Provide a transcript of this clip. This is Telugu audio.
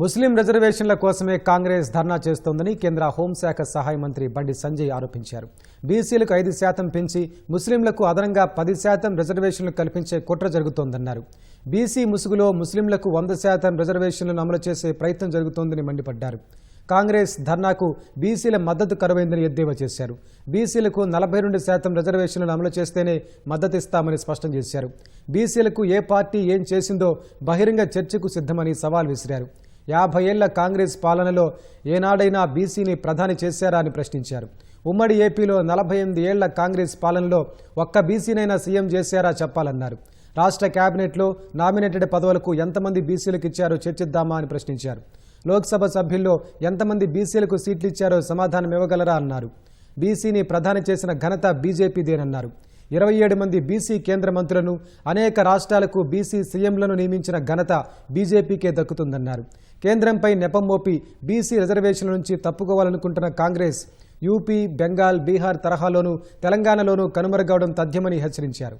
ముస్లిం రిజర్వేషన్ల కోసమే కాంగ్రెస్ ధర్నా చేస్తోందని కేంద్ర హోంశాఖ సహాయ మంత్రి బండి సంజయ్ ఆరోపించారు. బీసీలకు ఐదు శాతం పెంచి ముస్లింలకు అదనంగా పది శాతం రిజర్వేషన్లు కల్పించే కుట్ర జరుగుతోందన్నారు. బీసీ ముసుగులో ముస్లింలకు వంద శాతం రిజర్వేషన్లను అమలు చేసే ప్రయత్నం జరుగుతోందని మండిపడ్డారు. కాంగ్రెస్ ధర్నాకు బీసీల మద్దతు కరువైందని ఎద్దేవా చేశారు. బీసీలకు నలభై రెండు శాతం రిజర్వేషన్లను అమలు చేస్తేనే మద్దతిస్తామని స్పష్టం చేశారు. బీసీలకు ఏ పార్టీ ఏం చేసిందో బహిరంగ చర్చకు సిద్ధమని సవాల్ విసిరారు. యాభై ఏళ్ళ కాంగ్రెస్ పాలనలో ఏనాడైనా బీసీని ప్రధాని చేశారా అని ప్రశ్నించారు. ఉమ్మడి ఏపీలో నలభై ఎనిమిది ఏళ్ళ కాంగ్రెస్ పాలనలో ఒక్క బీసీనైనా సీఎం చేశారా చెప్పాలన్నారు. రాష్ట్ర కేబినెట్లో నామినేటెడ్ పదవులకు ఎంతమంది బీసీలకు ఇచ్చారో చర్చిద్దామా అని ప్రశ్నించారు. లోక్సభ సభ్యుల్లో ఎంతమంది బీసీలకు సీట్లు ఇచ్చారో సమాధానం ఇవ్వగలరా అన్నారు. బీసీని ప్రధాని చేసిన ఘనత బీజేపీదేనన్నారు. ఇరవై ఏడు మంది బీసీ కేంద్ర మంత్రులను అనేక రాష్ట్రాలకు బీసీ సీఎంలను నియమించిన ఘనత బీజేపీకే దక్కుతుందన్నారు. కేంద్రంపై నెపం మోపి బీసీ రిజర్వేషన్ల నుంచి తప్పుకోవాలనుకుంటున్న కాంగ్రెస్ యూపీ బెంగాల్ బీహార్ తరహాలోనూ తెలంగాణలోనూ కనుమరుగవడం తథ్యమని హెచ్చరించారు.